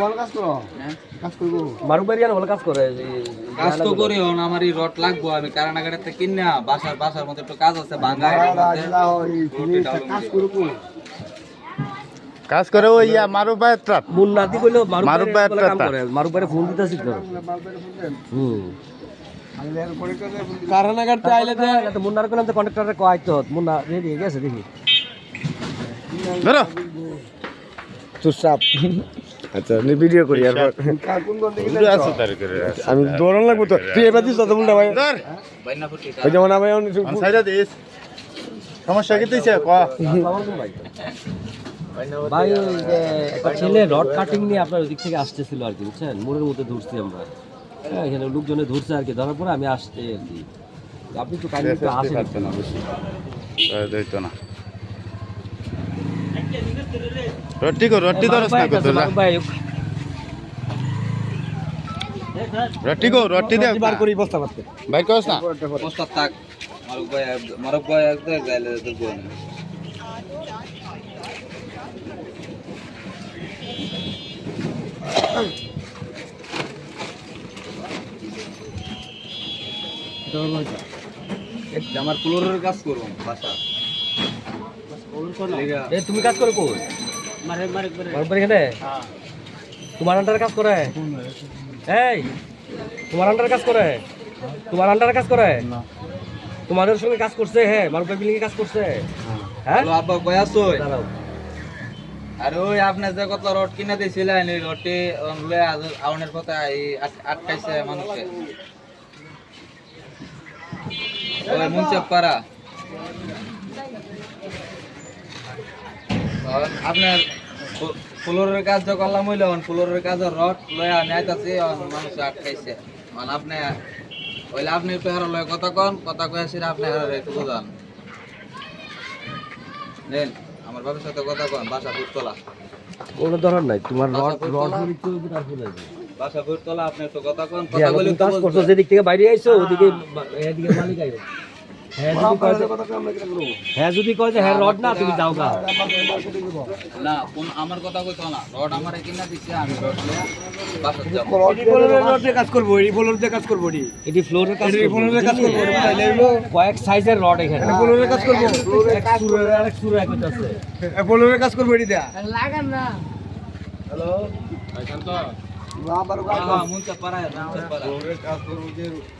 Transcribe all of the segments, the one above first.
বল কাজ করো। হ্যাঁ? কাজ করব। মারুক বাড়ি ভালো কাজ করে কাজ তো করি হন আমার এই রড লাগবো আমি কারানাগাড়িতে কিনা বাসার বাসার মধ্যে একটু কাজ আছে ভাঙা কাজ করব কাজ করে ওই ইয়া কইলো ভাইয়ের ফোন দিতেছি তো। হুম। কারানাগারতে আইলে তো মুন্নার কোন তো কন্ট্রাক্টরে কয় তো মুন্না রেডি হয়ে গেছে দেখি। ধরো। চুপচাপ। আচ্ছা আমি ভিডিও করি আর আমি দৌড়ান লাগবো তো। তুই এবার দিস তো উল্টা ভাই। ওই যেমন আমি সাইডা দিস। সমস্যা কি তুইছে ক? ভাই ভাই ওই যে একটা ছেলে রড কাটিং নিয়ে আপনার ওদিক থেকে আসতেছিল আর কি বুঝছেন? মোড়ের মধ্যে ধরছি আমরা। হ্যাঁ এখানে লোকজনে ধরছে আর কি ধরার পরে আমি আসতে আর কি। আপনি তো কাইন্ডলি একটু আসেন। না বেশি না। রুটি কর রুটি না কত যা ভাই রুটি কর রুটি দে বার করি বস্তা পাততে ভাই কস না পোস্টার থাক মারুক ভাই মারুক ভাই একদম গাইলে দেখব আমার ফ্লোরের কাজ করব বাসা তুমি কাজ করে কই এখানে? তোমার আন্ডারে কাজ করে? এই তোমার আন্ডারে কাজ করে? তোমার আন্ডারে কাজ করে? তোমাদের সঙ্গে কাজ করছে হ্যাঁ ভাই বিল্ডিং কাজ করছে। হ্যাঁ। হ্যালো আব্বা কই আছো? দাঁড়াও। আর ওই আপনি যে কত রড কিনে দিয়েছিলেন এই রডটি আউনের কথা আটকাইছে মানুষকে। ওই মুঞ্চেপ পাড়া। আপনার ফুলরের কাজ যে করলাম হইল ফুলরের কাজের রড লয়ে আমি আইতাছি মানুষ আটকাইছে। মানে আপনি ওইলে আপনি একটু হারা লয় কথা কন কথা কয়ে আসি আপনি হারা একটু বুঝান। নেন আমার বাবার সাথে কথা কন বাসা ফুটতলা কোনো ধরন নাই তোমার রড রড করতলা? একটু তারপরে যাবে। বাসা ফুটতলা আপনি একটু কথা কন কথা বলে কাজ করছ যেদিক থেকে বাইরে আইছো ওদিকে এদিকে মালিক আইও হ্যাঁ যদি কয় যে- হ্যাঁ যদি কয় যে হ্যাঁ রড না তুমি যাও গা। না কোন আমার কথা কইতো না। রড আমারে কিনা দিছে আমি রড লইয়া বাসা যাব। কাজ করব এই বলর দিয়ে কাজ করব এটি। এটি ফ্লোরের কাজ এটি ফ্লোরের কাজ করব, তাইলে হইল। কয়েক সাইজের রড এখানে। বলরের কাজ করব। এক সুরের আরেক সুরে এক হইতাছে বলরের কাজ করব এটি দেয়া। হ্যাঁ পাড়ায় মুঞ্চা পাড়া মুঞ্চা পাড়ায় ধরেন আমার ও আইতাছে মারুক ভাই আইতাছে তিনশো কেজি মাল নাই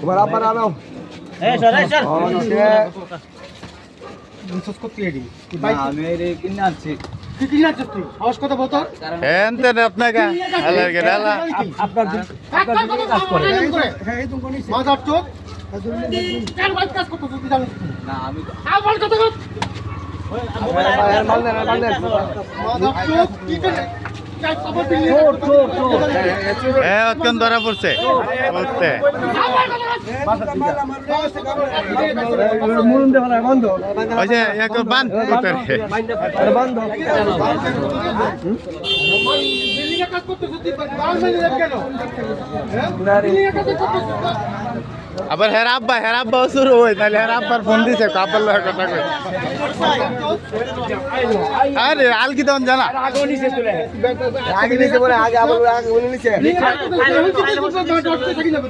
তোমার আবার আনো বিশ্বাস করতে রেডি। আমি হ্যাঁ ধরা পড়ছে। কেন আবার হের আব্বা হের আব্বা শুরু হয় তাহলে হের আব্বার ফোন দিছে কাপড় লয় কথা কই আরে আলকি তখন জানা। আগে নিচে বলে আগে আবার আগে বলে নিচে তো কিনা